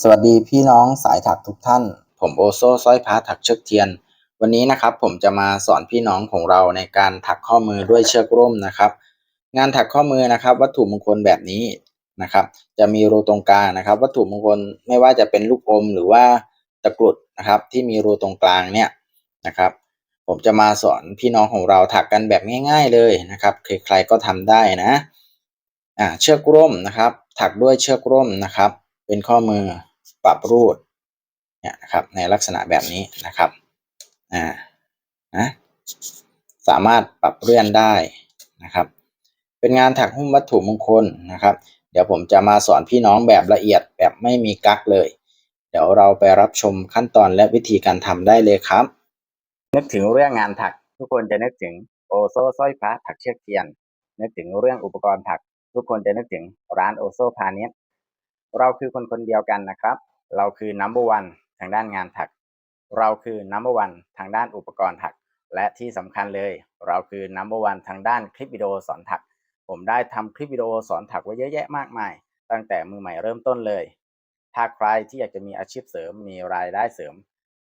สวัสดีพี่น้องสายถักทุกท่าน ผมโอโซสร้อยพระถักเชือกเทียน วันนี้นะครับผมจะมาสอนพี่น้องของเราในการถักข้อมือด้วยเชือกร่มนะครับ งานถักข้อมือนะครับ วัตถุมงคลแบบนี้นะครับ จะมีรูตรงกลางนะครับ วัตถุมงคลไม่ว่าจะเป็นลูกอมหรือว่าตะกรุดนะครับ ที่มีรูตรงกลางเนี่ยนะครับ ผมจะมาสอนพี่น้องของเราถักกันแบบง่าย ๆเลยนะครับใครๆก็ทำได้นะอ่าเชือกร่มนะครับ ถักด้วยเชือกร่มนะครับ เป็นข้อมือปรับรูดเนี่ยนะครับในลักษณะแบบนี้นะครับอ่านะสามารถปรับเลื่อนได้นะครับ เป็นงานถักหุ้มวัตถุมงคลนะครับ เดี๋ยวผมจะมาสอนพี่น้องแบบละเอียดแบบไม่มีกั๊กเลย เดี๋ยวเราไปรับชมขั้นตอนและวิธีการทำได้เลยครับ นึกถึงเรื่องงานถักทุกคนจะนึกถึงโอโซสร้อยพระถักเชือกเทียน นึกถึงเรื่องอุปกรณ์ถัก ทุกคนจะนึกถึงร้านโอโซพาณิชย์ เราคือคนคนเดียวกันนะครับ เราคือ number one ทางด้านงานถัก เราคือ number one ทางด้านอุปกรณ์ถัก และที่สำคัญเลย เราคือ number one ทางด้านคลิปวิดีโอสอนถัก ผมได้ทำคลิปวิดีโอสอนถักไว้เยอะแยะมากมาย ตั้งแต่มือใหม่เริ่มต้นเลย ถ้าใครที่อยากจะมีอาชีพเสริม มีรายได้เสริม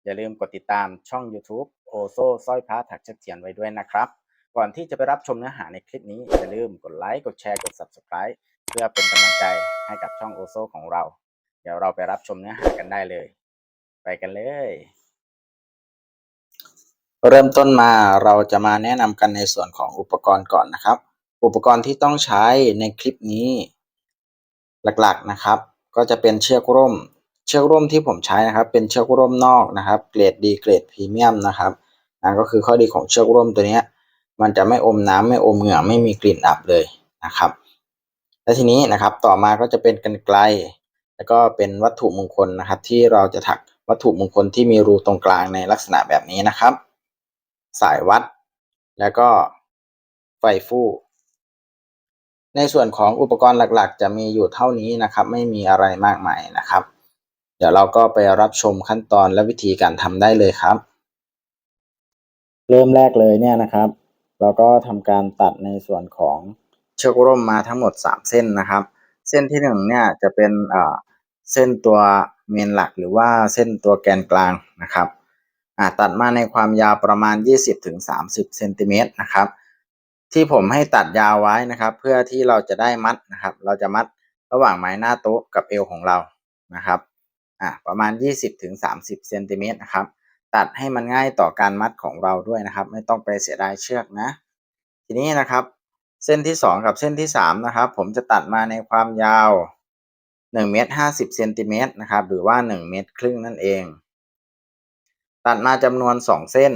อย่าลืมกดติดตามช่อง YouTube โอโซสร้อยพระถักเชือกเทียนไว้ด้วยนะครับ ก่อนที่จะไปรับชมเนื้อหาในคลิปนี้อย่าลืมกดไลค์กดแชร์กด Subscribe เพื่อเป็นกำลังใจให้กับช่องโอโซของเรา เดี๋ยวเราไปรับชมเนื้อหากันได้เลย ไปกันเลย เริ่มต้นมาเราจะมาแนะนำกันในส่วนของอุปกรณ์ก่อนนะครับ อุปกรณ์ที่ต้องใช้ในคลิปนี้ หลักๆนะครับ ก็จะเป็นเชือกร่ม เชือกร่มที่ผมใช้นะครับ เป็นเชือกร่มนอกนะครับ เกรดดีเกรดพรีเมียมนะครับนั่นก็คือข้อดีของเชือกร่มตัวนี้มันจะไม่อมน้ำไม่อมเหงื่อไม่มีกลิ่นอับเลยนะครับ และทีนี้นะครับต่อมาก็จะเป็นกันไกล แล้วก็เป็นวัตถุมงคลนะครับ ที่เราจะถักวัตถุมงคลที่มีรูตรงกลางในลักษณะแบบนี้นะครับ สายวัด แล้วก็ไฟฟู่ในส่วนของอุปกรณ์หลักๆ จะมีอยู่เท่านี้นะครับ ไม่มีอะไรมากมายนะครับ เดี๋ยวเราก็ไปรับชมขั้นตอนและวิธีการทำได้เลยครับ เริ่มแรกเลยเนี่ยนะครับ เราก็ทำการตัดในส่วนของ เชือกร่มมาทั้งหมด 3 เส้นนะครับ เส้นที่1เนี่ยจะเป็นเส้นตัวเมนหลักหรือว่าเส้นตัวแกนกลางนะครับตัดมาในความยาวประมาณ 20-30เซนติเมตรนะครับ ที่ผมให้ตัดยาวไว้นะครับ เพื่อที่เราจะได้มัดนะครับ เราจะมัดระหว่างไม้หน้าโต๊ะกับเอวของเรานะครับอ่าประมาณ 20-30เซนติเมตรนะครับ ตัดให้มันง่ายต่อการมัดของเราด้วยนะครับ ไม่ต้องไปเสียดายเชือกนะ ทีนี้นะครับ เส้นที่ 2 กับเส้นที่ 3 นะครับ ผมจะตัดมาในความยาว1เมตร50เซนติเมตรนะครับ หรือว่า 1 เมตรครึ่งนั่นเอง ตัดมาจำนวน 2 เส้น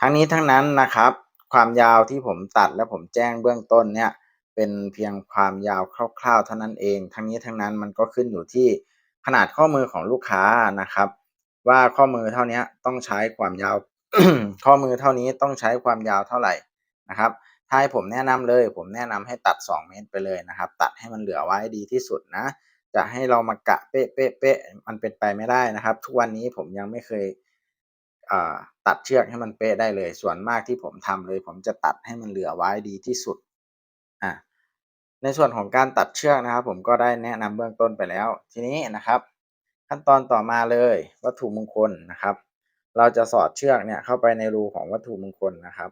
ทั้งนี้ทั้งนั้นนะครับ ความยาวที่ผมตัดและผมแจ้งเบื้องต้นเนี่ยเป็นเพียงความยาวคร่าวๆ เท่านั้นเอง ทั้งนี้ทั้งนั้นมันก็ขึ้นอยู่ที่ขนาดข้อมือของลูกค้านะครับ ว่าข้อมือเท่านี้ต้องใช้ความยาว ข้อมือเท่านี้ต้องใช้ความยาวเท่าไหร่นะครับ ถ้าให้ผมแนะนำเลย ผมแนะนำให้ตัด 2 เมตรไปเลยนะครับ ตัดให้มันเหลือไว้ดีที่สุดนะ จะให้เรามากะเป๊ะเป๊ะเป๊ะมันเป็นไปไม่ได้นะครับ ทุกวันนี้ผมยังไม่เคยตัดเชือกให้มันเป๊ะได้เลย ส่วนมากที่ผมทำเลย ผมจะตัดให้มันเหลือไว้ดีที่สุดอ่าในส่วนของการตัดเชือกนะครับ ผมก็ได้แนะนำเบื้องต้นไปแล้ว ทีนี้นะครับ ขั้นตอนต่อมาเลยวัตถุมงคลนะครับ เราจะสอดเชือกเนี่ยเข้าไปในรูของวัตถุมงคลนะครับ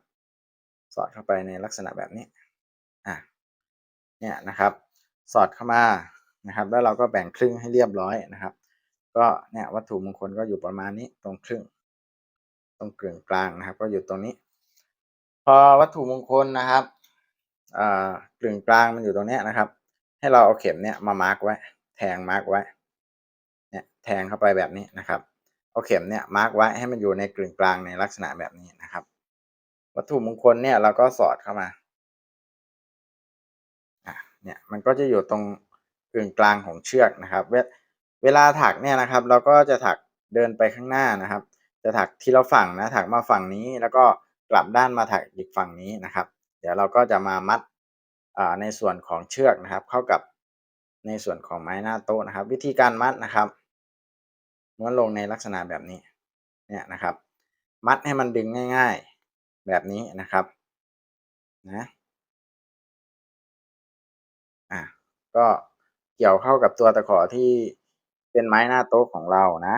สอดเข้าไปในลักษณะแบบนี้อะเนี่ยนะครับ สอดเข้ามานะครับ แล้วเราก็แบ่งครึ่งให้เรียบร้อยนะครับ ก็เนี่ยวัตถุมงคลก็อยู่ประมาณนี้ตรงครึ่ง ตรงกึ่งกลางนะครับ ก็อยู่ตรงนี้ พอวัตถุมงคลนะครับอ่ากึ่งกลางมันอยู่ตรงนี้นะครับ ให้เราเอาเข็มเนี่ยมามาร์กไว้ แทงมาร์กไว้เนี่ยแทงเข้าไปแบบนี้นะครับ เอาเข็มเนี่ยมาร์กไว้ให้มันอยู่ในกึ่งกลางในลักษณะแบบนี้นะครับ วัตถุมงคลเนี่ยเราก็สอดเข้ามาเนี่ยมันก็จะอยู่ตรงกึ่งกลางของเชือกนะครับ เวเวลาถักเนี่ยนะครับ เราก็จะถักเดินไปข้างหน้านะครับ จะถักทีละฝั่งนะถักมาฝั่งนี้แล้วก็กลับด้านมาถักอีกฝั่งนี้นะครับ เดี๋ยวเราก็จะมามัดในส่วนของเชือกนะครับ เข้ากับในส่วนของไม้หน้าโต๊ะนะครับ วิธีการมัดนะครับม้วนลงในลักษณะแบบนี้เนี่ยนะครับ มัดให้มันดึงง่ายๆ แบบนี้นะครับนะอะก็เกี่ยวเข้ากับตัวตะขอที่เป็นไม้หน้าโต๊ะของเรานะ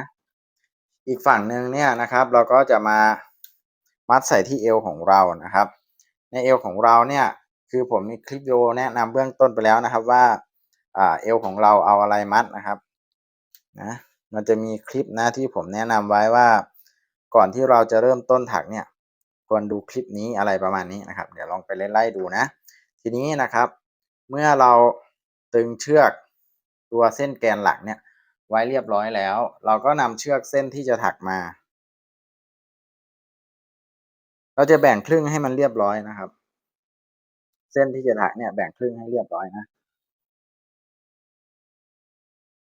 อีกฝั่งหนึ่งเนี่ยนะครับ เราก็จะมามัดใส่ที่เอวของเรานะครับ ในเอวของเราเนี่ยคือผมมีคลิปวิดีโอแนะนำเบื้องต้นไปแล้วนะครับว่าอ่าเอวของเราเอาอะไรมัดนะครับนะมันจะมีคลิปนะที่ผมแนะนำไว้ว่าก่อนที่เราจะเริ่มต้นถักเนี่ย ควรดูคลิปนี้อะไรประมาณนี้นะครับ เดี๋ยวลองไปไล่ดูนะ ทีนี้นะครับ เมื่อเราตึงเชือกตัวเส้นแกนหลักเนี่ยไว้เรียบร้อยแล้ว เราก็นำเชือกเส้นที่จะถักมา เราจะแบ่งครึ่งให้มันเรียบร้อยนะครับ เส้นที่จะถักเนี่ยแบ่งครึ่งให้เรียบร้อยนะ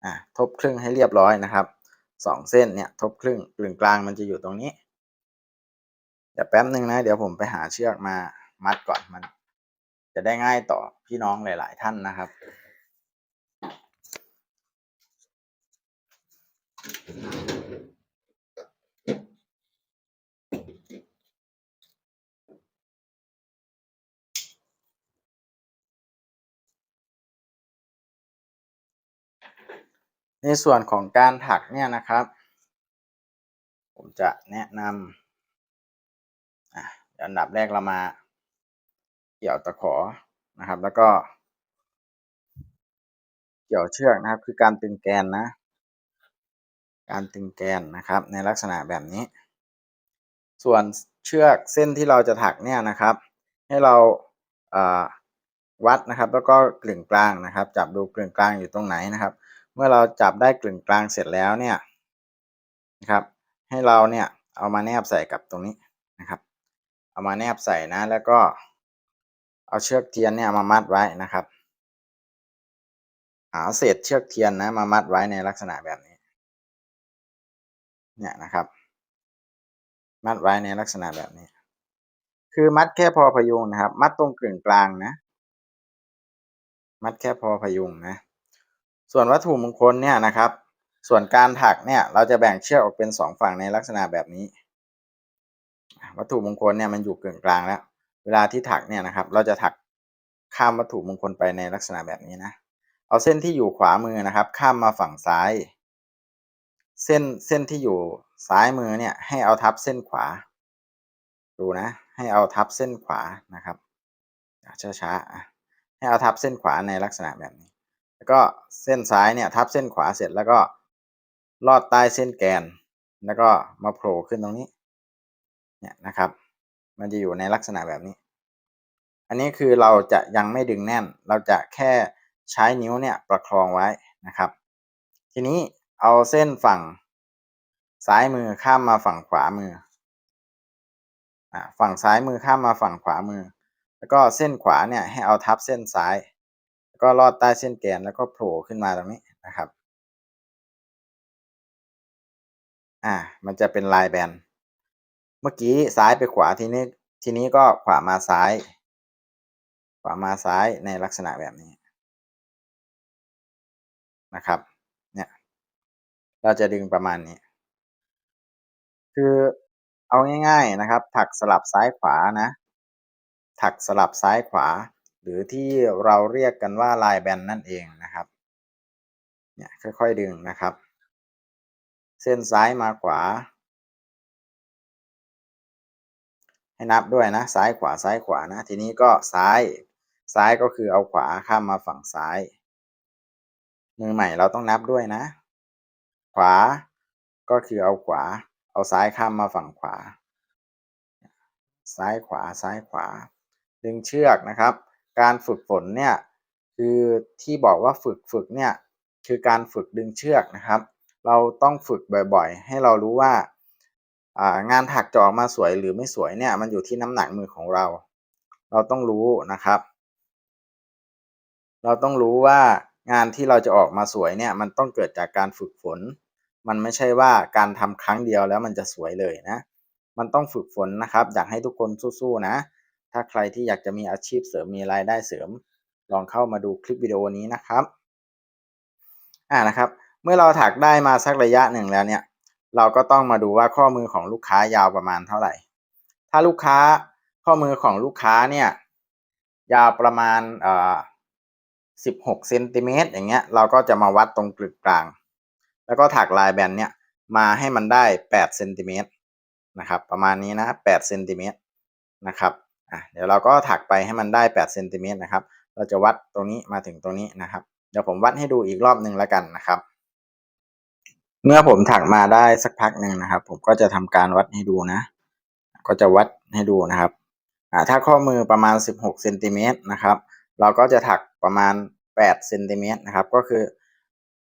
อะทบครึ่งให้เรียบร้อยนะครับสองเส้นเนี่ยทบครึ่งกลึงกลางมันจะอยู่ตรงนี้ เดี๋ยวแป๊บหนึ่งนะ เดี๋ยวผมไปหาเชือกมามัดก่อนมัน จะได้ง่ายต่อพี่น้องหลาย ๆ ท่านนะครับ ในส่วนของการถักเนี่ยนะครับ ผมจะแนะนำ อันดับแรกเรามาเกี่ยวตะขอนะครับ แล้วก็ เกี่ยวเชือกนะครับ คือการตึงแกนนะ การตึงแกนนะครับ ในลักษณะแบบนี้ ส่วนเชือกเส้นที่เราจะถักเนี่ยนะครับ ให้เราวัดนะครับ แล้วก็กลึงกลางนะครับ จับดูกลึงกลางอยู่ตรงไหนนะครับ เมื่อเราจับได้กลึงกลางเสร็จแล้วเนี่ยนะครับ ให้เราเนี่ยเอามาแนบใส่กับตรงนี้นะครับ เอามาแนบใส่นะ แล้วก็ เอาเชือกเทียนเนี่ยมามัดไว้นะครับ หาเศษเชือกเทียนนะ มามัดไว้ในลักษณะแบบนี้ เนี่ยนะครับ มัดไว้ในลักษณะแบบนี้ คือมัดแค่พอพยุงนะครับ มัดตรงกึ่งกลางนะ มัดแค่พอพยุงนะ ส่วนวัตถุมงคลเนี่ยนะครับ ส่วนการถักเนี่ยเราจะแบ่งเชือกออกเป็นสองฝั่งในลักษณะแบบนี้ วัตถุมงคลเนี่ยมันอยู่กึ่งกลางแล้ว เวลาที่ถักเนี่ยนะครับ เราจะถักข้ามวัตถุมงคลไปในลักษณะแบบนี้นะ เอาเส้นที่อยู่ขวามือนะครับ ข้ามมาฝั่งซ้าย เส้นเส้นที่อยู่ซ้ายมือเนี่ย ให้เอาทับเส้นขวา ดูนะ ให้เอาทับเส้นขวานะครับช้าๆให้เอาทับเส้นขวาในลักษณะแบบนี้ แล้วก็เส้นซ้ายเนี่ย ทับเส้นขวาเสร็จแล้วก็ลอดใต้เส้นแกน แล้วก็มาโผล่ขึ้นตรงนี้ เนี่ยนะครับ มันจะอยู่ในลักษณะแบบนี้ อันนี้คือเราจะยังไม่ดึงแน่น เราจะแค่ใช้นิ้วเนี่ยประคองไว้นะครับ ทีนี้เอาเส้นฝั่งซ้ายมือข้ามมาฝั่งขวามืออ่าฝั่งซ้ายมือข้ามมาฝั่งขวามือ แล้วก็เส้นขวาเนี่ยให้เอาทับเส้นซ้าย แล้วก็ลอดใต้เส้นแกนแล้วก็โผล่ขึ้นมาตรงนี้นะครับ อ่า มันจะเป็นลายแบน เมื่อกี้ซ้ายไปขวาทีนี้ทีนี้ก็ขวามาซ้าย ขวามาซ้ายในลักษณะแบบนี้นะครับ เนี่ย เราจะดึงประมาณนี้ คือเอาง่ายๆนะครับ ถักสลับซ้ายขวานะ ถักสลับซ้ายขวา หรือที่เราเรียกกันว่าลายแบนนั่นเองนะครับ เนี่ยค่อยๆดึงนะครับ เส้นซ้ายมาขวา ให้นับด้วยนะ ซ้ายขวาซ้ายขวานะ ทีนี้ก็ซ้าย ซ้ายก็คือเอาขวาข้ามมาฝั่งซ้าย มือใหม่เราต้องนับด้วยนะ ขวาก็คือเอาขวา เอาซ้ายข้ามมาฝั่งขวา ซ้ายขวาซ้ายขวา ดึงเชือกนะครับ การฝึกฝนเนี่ยคือที่บอกว่าฝึกฝึกเนี่ยคือการฝึกดึงเชือกนะครับ เราต้องฝึกบ่อยๆ ให้เรารู้ว่า งานถักจะออกมาสวยหรือไม่สวยเนี่ยมันอยู่ที่น้ำหนักมือของเรา เราต้องรู้นะครับ เราต้องรู้ว่างานที่เราจะออกมาสวยเนี่ยมันต้องเกิดจากการฝึกฝน มันไม่ใช่ว่าการทำครั้งเดียวแล้วมันจะสวยเลยนะ มันต้องฝึกฝนนะครับอยากให้ทุกคนสู้ๆนะ ถ้าใครที่อยากจะมีอาชีพเสริมมีรายได้เสริม ลองเข้ามาดูคลิปวิดีโอนี้นะครับอ่านะครับ เมื่อเราถักได้มาสักระยะหนึ่งแล้วเนี่ย เราก็ต้องมาดูว่าข้อมือของลูกค้ายาวประมาณเท่าไหร่ ถ้าลูกค้าข้อมือของลูกค้าเนี่ยยาวประมาณเอ่อ16เซนติเมตรอย่างเงี้ยเราก็จะมาวัดตรงกลึกกลาง แล้วก็ถักลายแบนเนี่ยมาให้มันได้แปดเซนติเมตรนะครับประมาณนี้นะแปดเซนติเมตรนะครับอะเดี๋ยวเราก็ถักไปให้มันได้แปดเซนติเมตรนะครับเราจะวัดตรงนี้มาถึงตรงนี้นะครับ เดี๋ยวผมวัดให้ดูอีกรอบหนึ่งแล้วกันนะครับ เมื่อผมถักมาได้สักพักหนึ่งนะครับ ผมก็จะทำการวัดให้ดูนะ ก็จะวัดให้ดูนะครับถ้าข้อมือประมาณ 16เซนติเมตรนะครับ เราก็จะถักประมาณ8เซนติเมตรนะครับ ก็คือ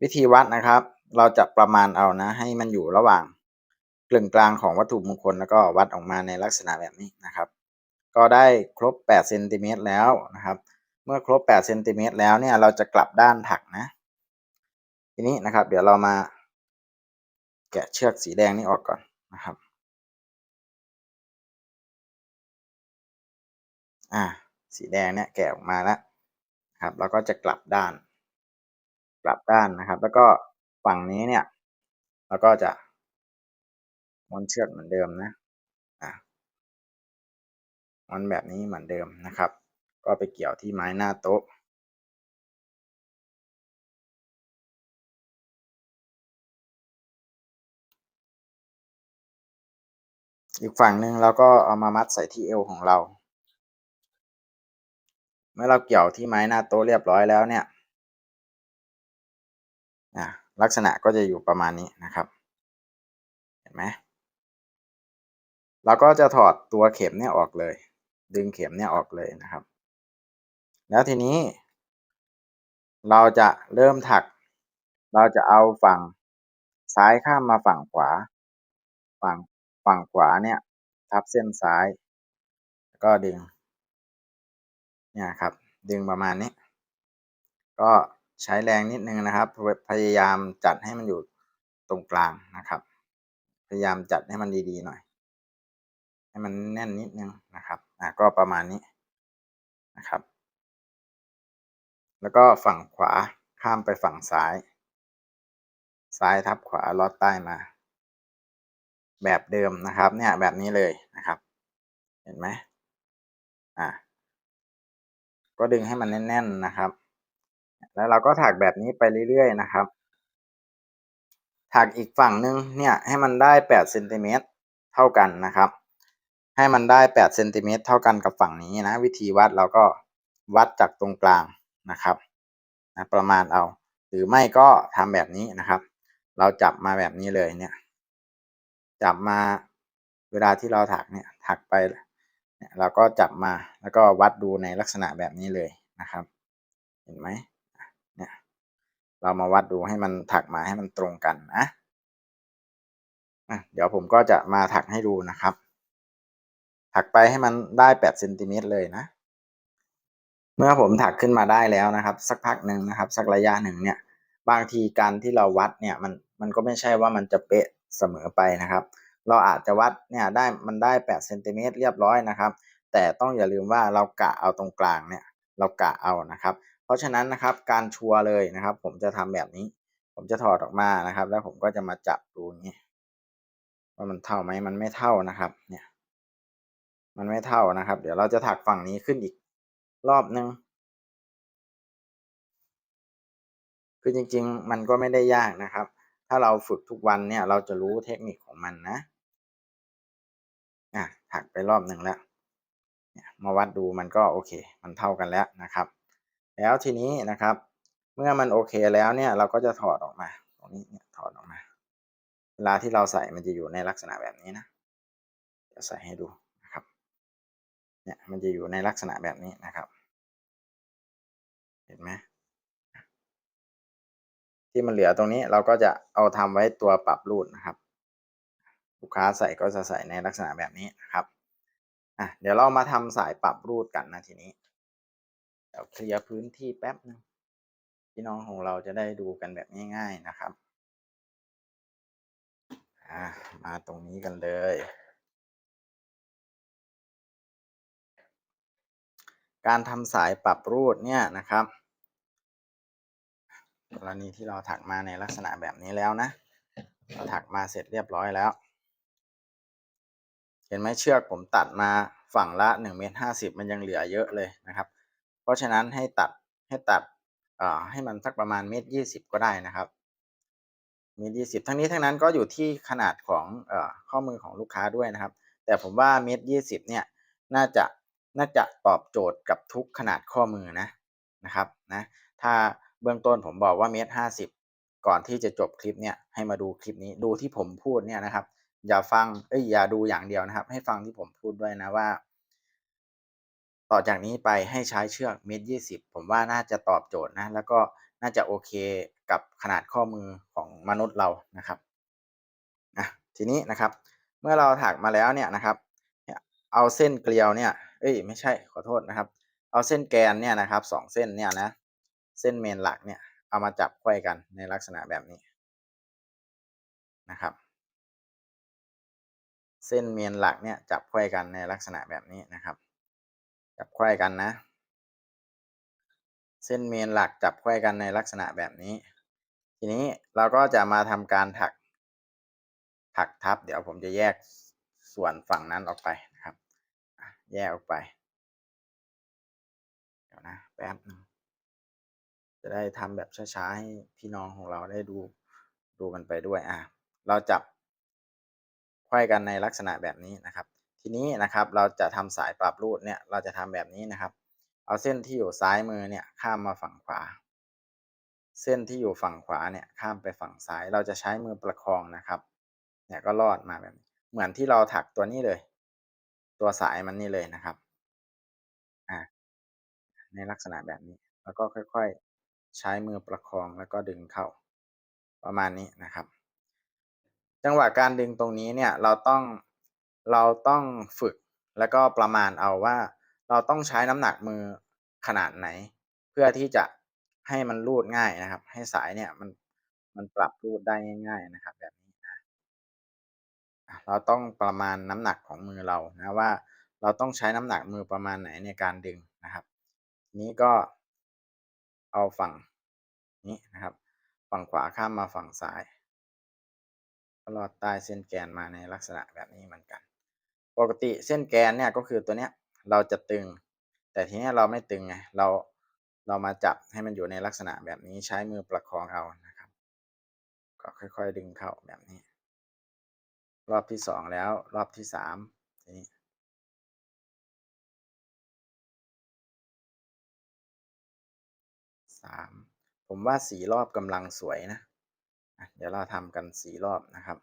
วิธีวัดนะครับ เราจะประมาณเอานะ ให้มันอยู่ระหว่างกลึงกลางของวัตถุมงคลแล้วก็วัดออกมาในลักษณะแบบนี้นะครับ ก็ได้ครบ8เซนติเมตรแล้วนะครับ เมื่อครบ8เซนติเมตรแล้วเนี่ยเราจะกลับด้านถักนะ ทีนี้นะครับ เดี๋ยวเรามา แกะเชือกสีแดงนี้ออกก่อนนะครับ อ่า สีแดงเนี่ยแกะออกมาแล้วครับเราก็จะกลับด้าน กลับด้านนะครับ แล้วก็ฝั่งนี้เนี่ยเราก็จะม้วนเชือกเหมือนเดิมนะอ่าม้วนแบบนี้เหมือนเดิมนะครับ ก็ไปเกี่ยวที่ไม้หน้าโต๊ะ อีกฝั่งหนึ่งเราก็เอามามัดใส่ที่เอวของเรา เมื่อเราเกี่ยวที่ไม้หน้าโต๊ะเรียบร้อยแล้วเนี่ยลักษณะก็จะอยู่ประมาณนี้นะครับ เห็นไหมเราก็จะถอดตัวเข็มเนี่ยออกเลย ดึงเข็มเนี่ยออกเลยนะครับ แล้วทีนี้ เราจะเริ่มถัก เราจะเอาฝั่งซ้ายข้ามมาฝั่งขวา ฝั่ง ฝั่งขวาเนี่ย ทับเส้นซ้าย ก็ดึง เนี่ยครับ ดึงประมาณนี้ ก็ใช้แรงนิดนึงนะครับ พยายามจัดให้มันอยู่ตรงกลางนะครับ พยายามจัดให้มันดีๆหน่อย ให้มันแน่นนิดนึงนะครับ อะก็ประมาณนี้นะครับ แล้วก็ฝั่งขวาข้ามไปฝั่งซ้าย ซ้ายทับขวาลอดใต้มา แบบเดิมนะครับ เนี่ยแบบนี้เลยนะครับ เห็นไหมอ่าก็ดึงให้มันแน่น ๆนะครับ แล้วเราก็ถักแบบนี้ไปเรื่อยๆนะครับ ถักอีกฝั่งหนึ่งเนี่ยให้มันได้แปดเซนติเมตรเท่ากันนะครับ ให้มันได้แปดเซนติเมตรเท่ากันกับฝั่งนี้นะ วิธีวัดเราก็วัดจากตรงกลางนะครับนะประมาณเอา หรือไม่ก็ทำแบบนี้นะครับ เราจับมาแบบนี้เลยเนี่ย จับมาเวลาที่เราถักเนี่ยถักไปเนี่ยเราก็จับมาแล้วก็วัดดูในลักษณะแบบนี้เลยนะครับ เห็นไหมเนี่ยเรามาวัดดูให้มันถักมาให้มันตรงกันนะะเดี๋ยวผมก็จะมาถักให้ดูนะครับ ถักไปให้มันได้แปดเซนติเมตรเลยนะ เมื่อผมถักขึ้นมาได้แล้วนะครับ สักพักหนึ่งนะครับ สักระยะหนึ่งเนี่ย บางทีการที่เราวัดเนี่ยมันมันก็ไม่ใช่ว่ามันจะเป๊ะ เสมอไปนะครับ เราอาจจะวัดเนี่ยได้มันได้แปดเซนติเมตรเรียบร้อยนะครับ แต่ต้องอย่าลืมว่าเรากะเอาตรงกลางเนี่ยเรากะเอานะครับ เพราะฉะนั้นนะครับการชัวร์เลยนะครับ ผมจะทำแบบนี้ ผมจะถอดออกมานะครับ แล้วผมก็จะมาจับดูนี้ว่ามันเท่าไหมมันไม่เท่านะครับ เนี่ย มันไม่เท่านะครับ เดี๋ยวเราจะถักฝั่งนี้ขึ้นอีกรอบนึงคือจริง ๆ มันก็ไม่ได้ยากนะครับ ถ้าเราฝึกทุกวันเนี่ยเราจะรู้เทคนิคของมันนะอะถักไปรอบหนึ่งแล้วมาวัดดูมันก็โอเค มันเท่ากันแล้วนะครับ แล้วทีนี้นะครับ เมื่อมันโอเคแล้วเนี่ยเราก็จะถอดออกมา ตรงนี้เนี่ยถอดออกมา เวลาที่เราใส่มันจะอยู่ในลักษณะแบบนี้นะจะใส่ให้ดูนะครับ เนี่ยมันจะอยู่ในลักษณะแบบนี้นะครับ เห็นไหม ที่มันเหลือตรงนี้เราก็จะเอาทำไว้ตัวปรับรูดนะครับ ลูกค้าใส่ก็จะใส่ในลักษณะแบบนี้นะครับอะเดี๋ยวเรามาทำสายปรับรูดกันนะทีนี้เดี๋ยวเคลียร์พื้นที่แป๊บนึงพี่น้องของเราจะได้ดูกันแบบง่ายๆนะครับอ่ามาตรงนี้กันเลย การทำสายปรับรูดเนี่ยนะครับ กรณีที่เราถักมาในลักษณะแบบนี้แล้วนะ เราถักมาเสร็จเรียบร้อยแล้ว เห็นไหมเชือกผมตัดมาฝั่งละหนึ่งเมตรห้าสิบมันยังเหลือเยอะเลยนะครับ เพราะฉะนั้นให้ตัดให้ตัดอ่าให้มันสักประมาณเมตรยี่สิบก็ได้นะครับเมตรยี่สิบทั้งนี้ทั้งนั้นก็อยู่ที่ขนาดของเอ่อข้อมือของลูกค้าด้วยนะครับ แต่ผมว่าเมตรยี่สิบเนี่ยน่าจะน่าจะตอบโจทย์กับทุกขนาดข้อมือนะนะครับนะถ้า เบื้องต้นผมบอกว่าเมตรห้าสิบก่อนที่จะจบคลิปเนี่ยให้มาดูคลิปนี้ดูที่ผมพูดเนี่ยนะครับ อย่าฟังเอ้ยอย่าดูอย่างเดียวนะครับ ให้ฟังที่ผมพูดด้วยนะว่า ต่อจากนี้ไปให้ใช้เชือกเมตรยี่สิบผมว่าน่าจะตอบโจทย์นะ แล้วก็น่าจะโอเคกับขนาดข้อมือของมนุษย์เรานะครับอะทีนี้นะครับ เมื่อเราถักมาแล้วเนี่ยนะครับเอาเส้นเกลียวเนี่ยเอ้ยไม่ใช่ขอโทษนะครับ เอาเส้นแกนเนี่ยนะครับสองเส้นเนี่ยนะ เส้นเมนหลักเนี่ยเอามาจับไขว้กันในลักษณะแบบนี้นะครับ เส้นเมนหลักเนี่ยจับไขว้กันในลักษณะแบบนี้นะครับ จับไขว้กันนะ เส้นเมนหลักจับไขว้กันในลักษณะแบบนี้ ทีนี้เราก็จะมาทำการถักถักทับ เดี๋ยวผมจะแยกส่วนฝั่งนั้นออกไปนะครับ แยกออกไป เดี๋ยวนะแป๊บนึง จะได้ทำแบบช้าๆให้พี่น้องของเราได้ดูดูกันไปด้วยอะเราจับไขว้กันในลักษณะแบบนี้นะครับ ทีนี้นะครับเราจะทำสายปรับรูดเนี่ยเราจะทำแบบนี้นะครับ เอาเส้นที่อยู่ซ้ายมือเนี่ยข้ามมาฝั่งขวา เส้นที่อยู่ฝั่งขวาเนี่ยข้ามไปฝั่งซ้ายเราจะใช้มือประคองนะครับเนี่ยก็ลอดมาแบบนี้ เหมือนที่เราถักตัวนี้เลย ตัวสายมันนี่เลยนะครับอ่าในลักษณะแบบนี้แล้วก็ค่อยๆ ใช้มือประคองแล้วก็ดึงเข้าประมาณนี้นะครับ จังหวะการดึงตรงนี้เนี่ยเราต้องเราต้องฝึกแล้วก็ประมาณเอาว่า เราต้องใช้น้ำหนักมือขนาดไหน เพื่อที่จะให้มันรูดง่ายนะครับ ให้สายเนี่ยมันมันปรับรูดได้ง่าย ๆนะครับ แบบนี้นะเราต้องประมาณน้ำหนักของมือเรานะว่า เราต้องใช้น้ำหนักมือประมาณไหนในการดึงนะครับ นี้ก็ เอาฝั่งนี้นะครับ ฝั่งขวาข้ามมาฝั่งซ้ายก็ลอดใต้เส้นแกนมาในลักษณะแบบนี้เหมือนกัน ปกติเส้นแกนเนี่ยก็คือตัวเนี้ยเราจะตึง แต่ทีนี้เราไม่ตึงไงเราเรามาจับให้มันอยู่ในลักษณะแบบนี้ใช้มือประคองเอานะครับ ก็ค่อยๆดึงเข้าแบบนี้ รอบที่สองแล้วรอบที่สามทีนี้ สามผมว่าสี่รอบกำลังสวยนะเดี๋ยวเราทำกันสี่รอบนะครับ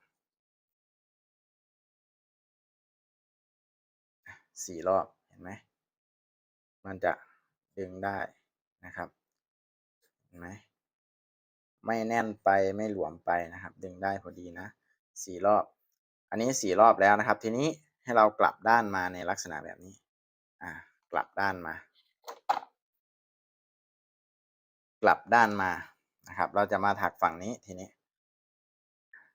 สี่รอบเห็นไหมมันจะดึงได้นะครับเห็นไหมไม่แน่นไปไม่หลวมไปนะครับ ดึงได้พอดีนะสี่รอบ อันนี้สี่รอบแล้วนะครับ ทีนี้ให้เรากลับด้านมาในลักษณะแบบนี้ อ่ากลับด้านมา กลับด้านมานะครับ เราจะมาถักฝั่งนี้ทีนี้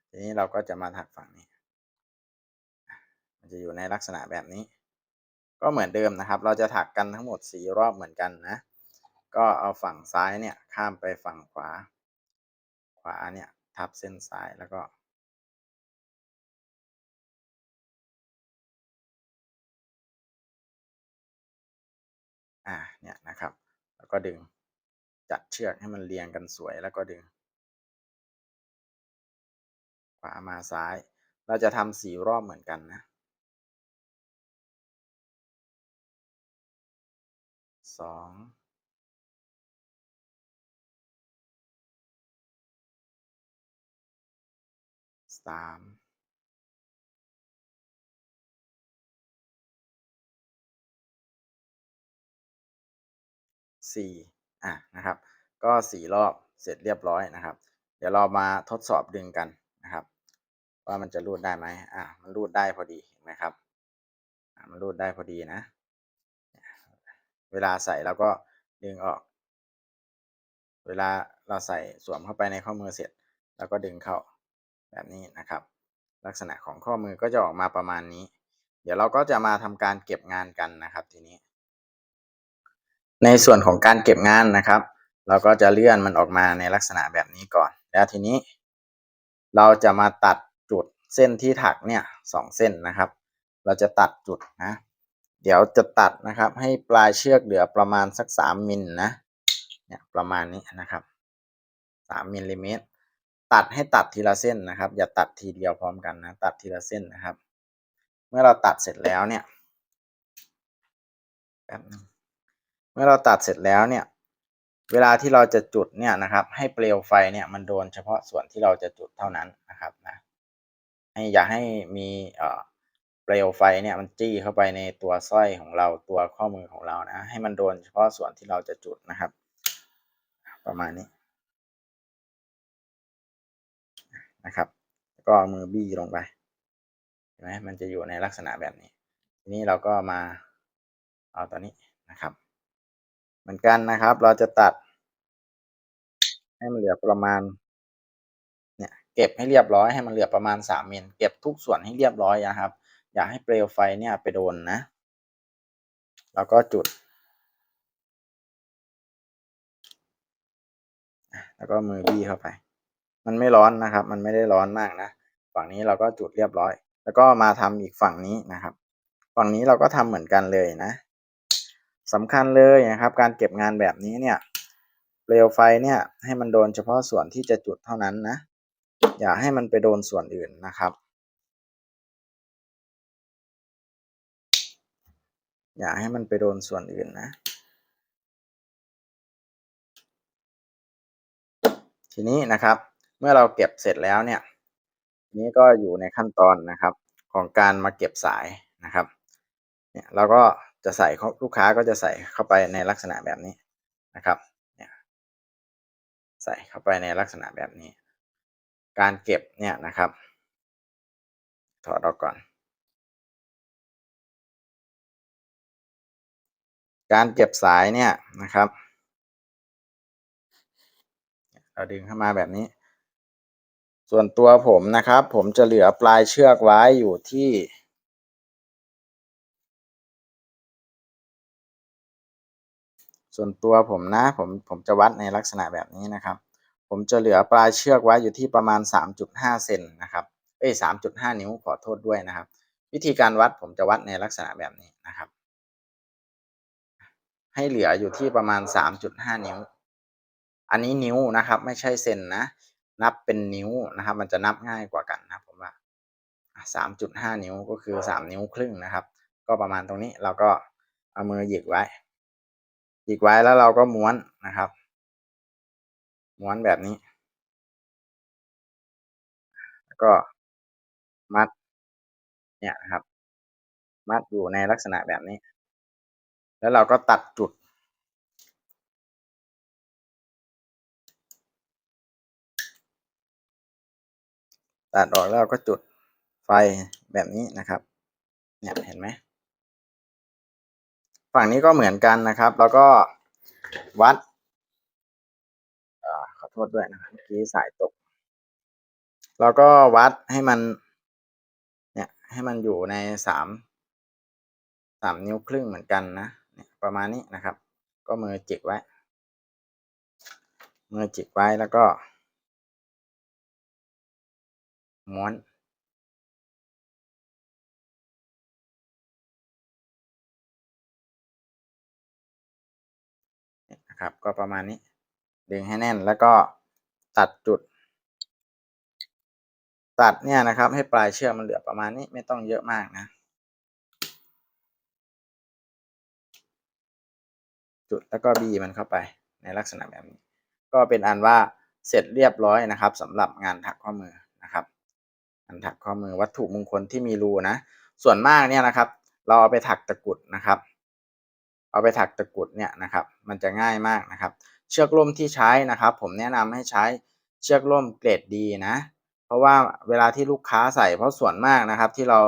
ทีนี้เราก็จะมาถักฝั่งนี้ มันจะอยู่ในลักษณะแบบนี้ ก็เหมือนเดิมนะครับ เราจะถักกันทั้งหมดสี่รอบเหมือนกันนะ ก็เอาฝั่งซ้ายเนี่ยข้ามไปฝั่งขวา ขวาเนี่ยทับเส้นซ้ายแล้วก็อ่าเนี่ยนะครับ แล้วก็ดึง จัดเชือกให้มันเรียงกันสวยแล้วก็ดึง ขวามาซ้าย เราจะทำสี่รอบเหมือนกันนะสองสามสี่ อะนะครับ ก็สี่รอบเสร็จเรียบร้อยนะครับ เดี๋ยวเรามาทดสอบดึงกันนะครับ ว่ามันจะรูดได้ไหมอะมันรูดได้พอดีเห็นไหมครับอะมันรูดได้พอดีนะ เวลาใส่เราก็ดึงออก เวลาเราใส่สวมเข้าไปในข้อมือเสร็จแล้วก็ดึงเข้าแบบนี้นะครับ ลักษณะของข้อมือก็จะออกมาประมาณนี้ เดี๋ยวเราก็จะมาทำการเก็บงานกันนะครับทีนี้ ในส่วนของการเก็บงานนะครับ เราก็จะเลื่อนมันออกมาในลักษณะแบบนี้ก่อน แล้วทีนี้ เราจะมาตัดจุดเส้นที่ถักเนี่ยสองเส้นนะครับ เราจะตัดจุดนะ เดี๋ยวจะตัดนะครับ ให้ปลายเชือกเหลือประมาณสักสามมิลนะเนี่ยประมาณนี้นะครับสามมิลลิเมตรตัดให้ตัดทีละเส้นนะครับ อย่าตัดทีเดียวพร้อมกันนะ ตัดทีละเส้นนะครับ เมื่อเราตัดเสร็จแล้วเนี่ยแป๊บนึง เมื่อเราตัดเสร็จแล้วเนี่ยเวลาที่เราจะจุดเนี่ยนะครับให้เปลวไฟเนี่ยมันโดนเฉพาะส่วนที่เราจะจุดเท่านั้นนะครับนะให้อย่าให้มีเอ่อเปลวไฟเนี่ยมันจี้เข้าไปในตัวสร้อยของเราตัวข้อมือของเรานะให้มันโดนเฉพาะส่วนที่เราจะจุดนะครับ ประมาณนี้นะครับ ก็มือบี้ลงไปเห็นไหมมันจะอยู่ในลักษณะแบบนี้ ทีนี้เราก็มาเอาตัวนี้นะครับ เหมือนกันนะครับ เราจะตัด ให้มันเหลือประมาณเนี่ยเก็บให้เรียบร้อยให้มันเหลือประมาณสามมิลเก็บทุกส่วนให้เรียบร้อยนะครับ อย่าให้เปลวไฟเนี่ยไปโดนนะ แล้วก็จุด แล้วก็มือบี้เข้าไป มันไม่ร้อนนะครับ มันไม่ได้ร้อนมากนะฝั่งนี้เราก็จุดเรียบร้อย แล้วก็มาทำอีกฝั่งนี้นะครับ ฝั่งนี้เราก็ทำเหมือนกันเลยนะ สำคัญเลยนะครับ การเก็บงานแบบนี้เนี่ยเปลวไฟเนี่ยให้มันโดนเฉพาะส่วนที่จะจุดเท่านั้นนะ อย่าให้มันไปโดนส่วนอื่นนะครับ อย่าให้มันไปโดนส่วนอื่นนะ ทีนี้นะครับ เมื่อเราเก็บเสร็จแล้วเนี่ย นี้ก็อยู่ในขั้นตอนนะครับของการมาเก็บสายนะครับ เนี่ยเราก็ จะใส่ลูกค้าก็จะใส่เข้าไปในลักษณะแบบนี้นะครับเนี่ยใส่เข้าไปในลักษณะแบบนี้ การเก็บเนี่ยนะครับ ถอดออกก่อน การเก็บสายเนี่ยนะครับ เราดึงเข้ามาแบบนี้ ส่วนตัวผมนะครับ ผมจะเหลือปลายเชือกไว้อยู่ที่ ส่วนตัวผมนะผมผมจะวัดในลักษณะแบบนี้นะครับ ผมจะเหลือปลายเชือกไว้อยู่ที่ประมาณ 3.5เซนนะครับเอ้ย3.5 นิ้วขอโทษด้วยนะครับ วิธีการวัดผมจะวัดในลักษณะแบบนี้นะครับ ให้เหลืออยู่ที่ประมาณ 3.5 นิ้ว อันนี้นิ้วนะครับ ไม่ใช่เซนนะ นับเป็นนิ้วนะครับ มันจะนับง่ายกว่ากันนะผมว่า3.5 นิ้วก็คือ 3 นิ้วครึ่งนะครับ ก็ประมาณตรงนี้เราก็เอามือหยิกไว้ หยิกไว้แล้วเราก็ม้วนนะครับ ม้วนแบบนี้ แล้วก็มัด เนี่ยนะครับ มัดอยู่ในลักษณะแบบนี้ แล้วเราก็ตัดจุด ตัดออกแล้วก็จุดไฟแบบนี้นะครับ เนี่ยเห็นไหม ฝั่งนี้ก็เหมือนกันนะครับ แล้วก็วัดอขอโทษด้วยนะครับเมื่อกี้สายตก แล้วก็วัดให้มัน เนี่ย ให้มันอยู่ในสามสามนิ้วครึ่งเหมือนกันนะเนี่ยประมาณนี้นะครับ ก็มือจิกไว้ มือจิกไว้แล้วก็ม้วน ครับ ก็ประมาณนี้ ดึงให้แน่นแล้วก็ตัดจุด ตัดเนี่ยนะครับ ให้ปลายเชือกมันเหลือประมาณนี้ไม่ต้องเยอะมากนะ จุดแล้วก็บีมันเข้าไปในลักษณะแบบนี้ ก็เป็นอันว่าเสร็จเรียบร้อยนะครับสำหรับงานถักข้อมือนะครับงานถักข้อมือวัตถุมงคลที่มีรูนะ ส่วนมากเนี่ยนะครับ เราเอาไปถักตะกุดนะครับ เอาไปถักตะกุดเนี่ยนะครับมันจะง่ายมากนะครับ เชือกล่มที่ใช้นะครับ ผมแนะนำให้ใช้เชือกล่มเกรดดีนะ เพราะว่าเวลาที่ลูกค้าใส่เพราะส่วนมากนะครับที่เรา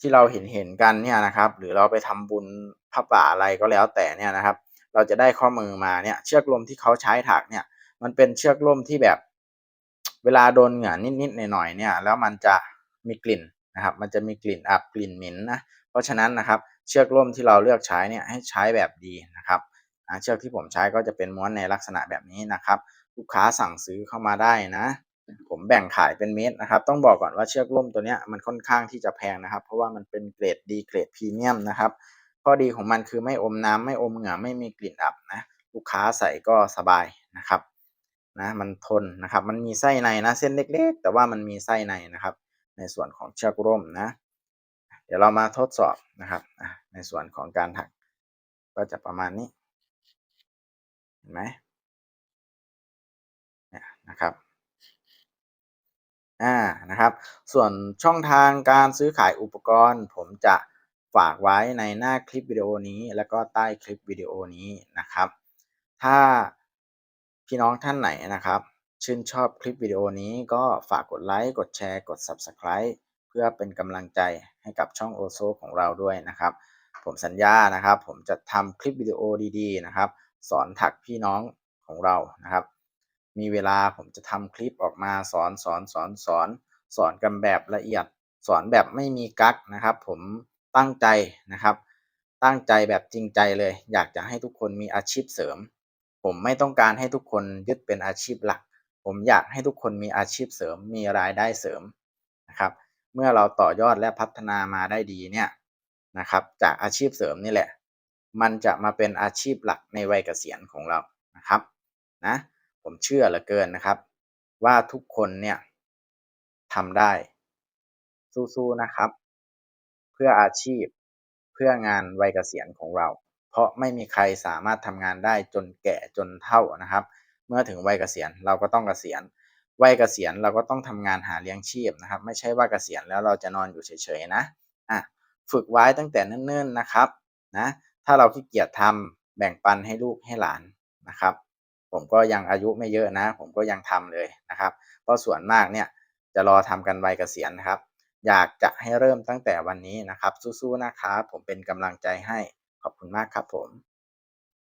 ที่เราเห็นเห็นกันเนี่ยนะครับ หรือเราไปทำบุญผ้าป่าอะไรก็แล้วแต่เนี่ยนะครับ เราจะได้ข้อมือมาเนี่ยเชือกลมที่เขาใช้ถักเนี่ย มันเป็นเชือกล่มที่แบบเวลาโดนเหงื่อนิดๆหน่อยๆเนี่ย แล้วมันจะมีกลิ่นนะครับ มันจะมีกลิ่นอับกลิ่นเหม็นนะ เพราะฉะนั้นนะครับ เชือกล่มที่เราเลือกใช้เนี่ยให้ใช้แบบดีนะครับเชือกที่ผมใช้ก็จะเป็นม้วนในลักษณะแบบนี้นะครับ ลูกค้าสั่งซื้อเข้ามาได้นะ ผมแบ่งขายเป็นเม็ดนะครับ ต้องบอกก่อนว่าเชือกล่มตัวนี้มันค่อนข้างที่จะแพงนะครับ เพราะว่ามันเป็นเกรดดีเกรดพรีเมียมนะครับข้อดีของมันคือไม่อมน้ำไม่อมเหงื่อไม่มีกลิ่นอับนะลูกค้าใส่ก็สบายนะครับนะมันทนนะครับ มันมีไส้ในนะเส้นเล็ก ๆ แต่ว่ามันมีไส้ในนะครับ ในส่วนของเชือกร่มนะ เดี๋ยวเรามาทดสอบนะครับ ในส่วนของการถักก็จะประมาณนี้เห็นไหมเนี่ยนะครับอ่านะครับ ส่วนช่องทางการซื้อขายอุปกรณ์ ผมจะฝากไว้ในหน้าคลิปวิดีโอนี้ แล้วก็ใต้คลิปวิดีโอนี้นะครับ ถ้าพี่น้องท่านไหนนะครับ ชื่นชอบคลิปวิดีโอนี้ก็ฝากกดไลค์ กดแชร์ กด Subscribe พื่อเป็นกำลังใจให้กับช่องโอโซของเราด้วยนะครับ ผมสัญญานะครับ ผมจะทำคลิปวิดีโอดีๆนะครับ สอนถักพี่น้องของเรานะครับ มีเวลาผมจะทำคลิปออกมาสอนสอนสอนสอนสอนกันแบบละเอียด สอนแบบไม่มีกั๊กนะครับ ผมตั้งใจนะครับ ตั้งใจแบบจริงใจเลย อยากจะให้ทุกคนมีอาชีพเสริม ผมไม่ต้องการให้ทุกคนยึดเป็นอาชีพหลัก ผมอยากให้ทุกคนมีอาชีพเสริม มีรายได้เสริมนะครับ เมื่อเราต่อยอดและพัฒนามาได้ดีเนี่ยนะครับ จากอาชีพเสริมนี่แหละ มันจะมาเป็นอาชีพหลักในวัยเกษียณของเรานะครับนะผมเชื่อเหลือเกินนะครับ ว่าทุกคนเนี่ยทำได้สู้ๆนะครับ เพื่ออาชีพเพื่องานวัยเกษียณของเรา เพราะไม่มีใครสามารถทำงานได้จนแก่จนเฒ่านะครับ เมื่อถึงวัยเกษียณเราก็ต้องเกษียณ วัยเกษียณเราก็ต้องทำงานหาเลี้ยงชีพนะครับ ไม่ใช่ว่าเกษียณแล้วเราจะนอนอยู่เฉยๆนะอะฝึกไว้ตั้งแต่เนิ่นๆนะครับนะถ้าเราขี้เกียจทำแบ่งปันให้ลูกให้หลานนะครับ ผมก็ยังอายุไม่เยอะนะ ผมก็ยังทำเลยนะครับ เพราะส่วนมากเนี่ยจะรอทำกันวัยเกษียณนะครับ อยากจะให้เริ่มตั้งแต่วันนี้นะครับ สู้ๆนะครับ ผมเป็นกำลังใจให้ขอบคุณมากครับผม